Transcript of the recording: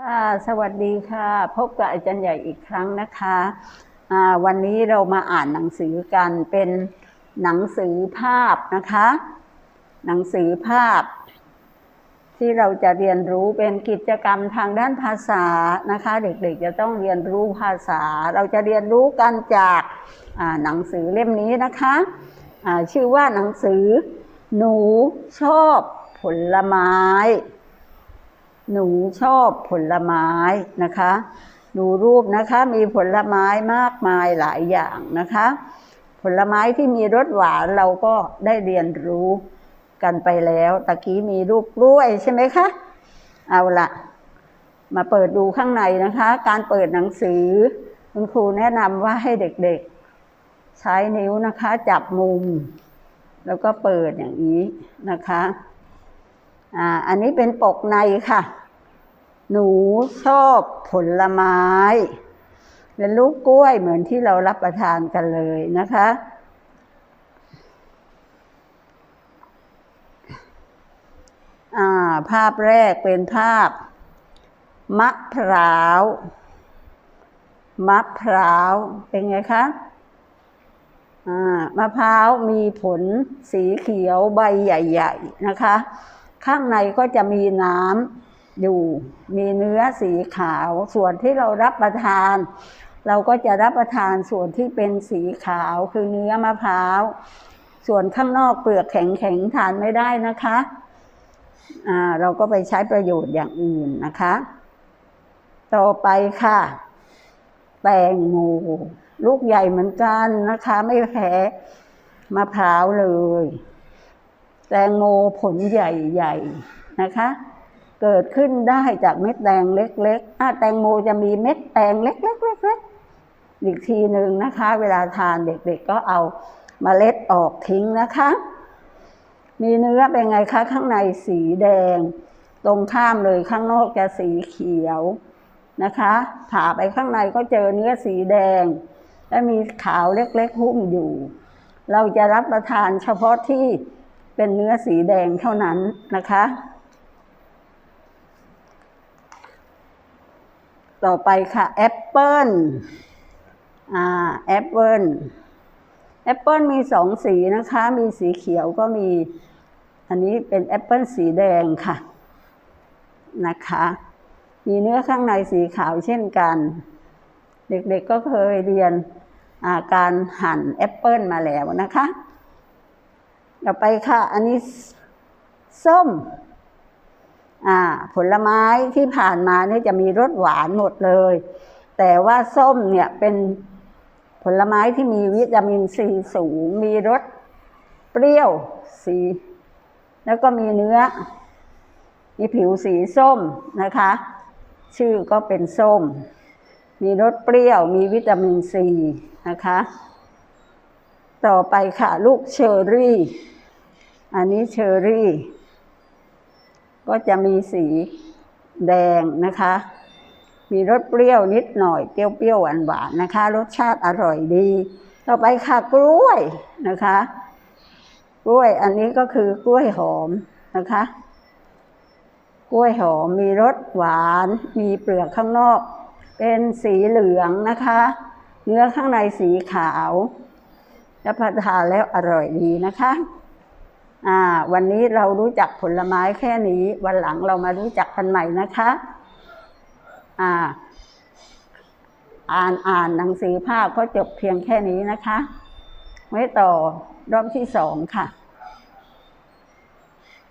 ค่ะสวัสดีค่ะ พบกับอาจารย์ใหญ่อีกครั้งนะคะวันนี้เรามาอ่านหนังสือกันเป็นหนังสือภาพนะคะ หนังสือภาพ ที่เราจะเรียนรู้เป็นกิจกรรมทางด้านภาษานะคะ เด็กๆจะต้องเรียนรู้ภาษา เราจะเรียนรู้กันจากหนังสือเล่มนี้นะคะชื่อว่าหนังสือหนูชอบผลไม้ หนูชอบผลไม้นะคะ ดูรูปนะคะมีผลไม้มากมายหลายอย่างนะคะ ผลไม้ที่มีรสหวานเราก็ได้เรียนรู้กันไปแล้วตะกี้มีรูปกล้วยใช่ไหมคะเอาละมาเปิดดูข้างในนะคะ การเปิดหนังสือ คุณครูแนะนำว่าให้เด็กๆ ใช้นิ้วนะคะ จับมุม แล้วก็เปิดอย่างนี้นะคะอ่าอันนี้เป็นปกในค่ะ หนูชอบผลไม้เป็นลูกกล้วยเหมือนที่เรารับประทานกันเลยนะคะาภาพแรกเป็นภาพ มะพร้าว มะพร้าวเป็นไงคะมะพร้าวมีผลสีเขียวใบใหญ่ ๆ นะคะ ข้างในก็จะมีน้ำ อยู่มีเนื้อสีขาว ส่วนที่เรารับประทาน เราก็จะรับประทานส่วนที่เป็นสีขาวคือเนื้อมะพร้าว ส่วนข้างนอกเปลือกแข็งๆทานไม่ได้นะคะอ่าเราก็ไปใช้ประโยชน์อย่างอื่นนะคะต่อไปค่ะ แตงโมลูกใหญ่เหมือนกันนะคะ ไม่แพ้มะพร้าวเลย แตงโมผลใหญ่ๆนะคะ เกิดขึ้นได้จากเม็ดแตงเล็กๆแตงโมจะมีเม็ดแตงเล็กๆๆๆอีกทีหนึ่งนะคะ เวลาทานเด็กๆก็เอาเมล็ดออกทิ้งนะคะ มีเนื้อเป็นไงคะ ข้างในสีแดง ตรงข้ามเลยข้างนอกจะสีเขียวนะคะผ่าไปข้างในก็เจอเนื้อสีแดง และมีขาวเล็กๆหุ้มอยู่ เราจะรับประทานเฉพาะที่เป็นเนื้อสีแดงเท่านั้นนะคะ ต่อไปค่ะแอปเปิลอ่าแอปเปิลแอปเปิลมีสองสีนะคะ มีสีเขียวก็มี อันนี้เป็นแอปเปิลสีแดงค่ะนะคะ มีเนื้อข้างในสีขาวเช่นกัน เด็กๆก็เคยเรียนการหั่นแอปเปิลมาแล้วนะคะ ต่อไปค่ะ อันนี้ส้ม อ่าผลไม้ที่ผ่านมาเนี่ยจะมีรสหวานหมดเลย แต่ว่าส้มเนี่ยเป็นผลไม้ที่มีวิตามินซีสูง มีรสเปรี้ยวสี แล้วก็มีเนื้อ มีผิวสีส้มนะคะ ชื่อก็เป็นส้ม มีรสเปรี้ยว มีวิตามินซีนะคะ ต่อไปค่ะ ลูกเชอร์รี่ อันนี้เชอร์รี่ ก็จะมีสีแดงนะคะ มีรสเปรี้ยวนิดหน่อยเปรี้ยวๆหวานๆนะคะ รสชาติอร่อยดี ต่อไปค่ะกล้วยนะคะ กล้วยอันนี้ก็คือกล้วยหอมนะคะ กล้วยหอมมีรสหวาน มีเปลือกข้างนอก เป็นสีเหลืองนะคะ เนื้อข้างในสีขาวรับประทานแล้วอร่อยดีนะคะ อ่าวันนี้เรารู้จักผลไม้แค่นี้ วันหลังเรามารู้จักกันใหม่นะคะอ่าอ่านอ่านหนังสือภาพก็จบเพียงแค่นี้นะคะ ไว้ต่อรอบที่สองค่ะ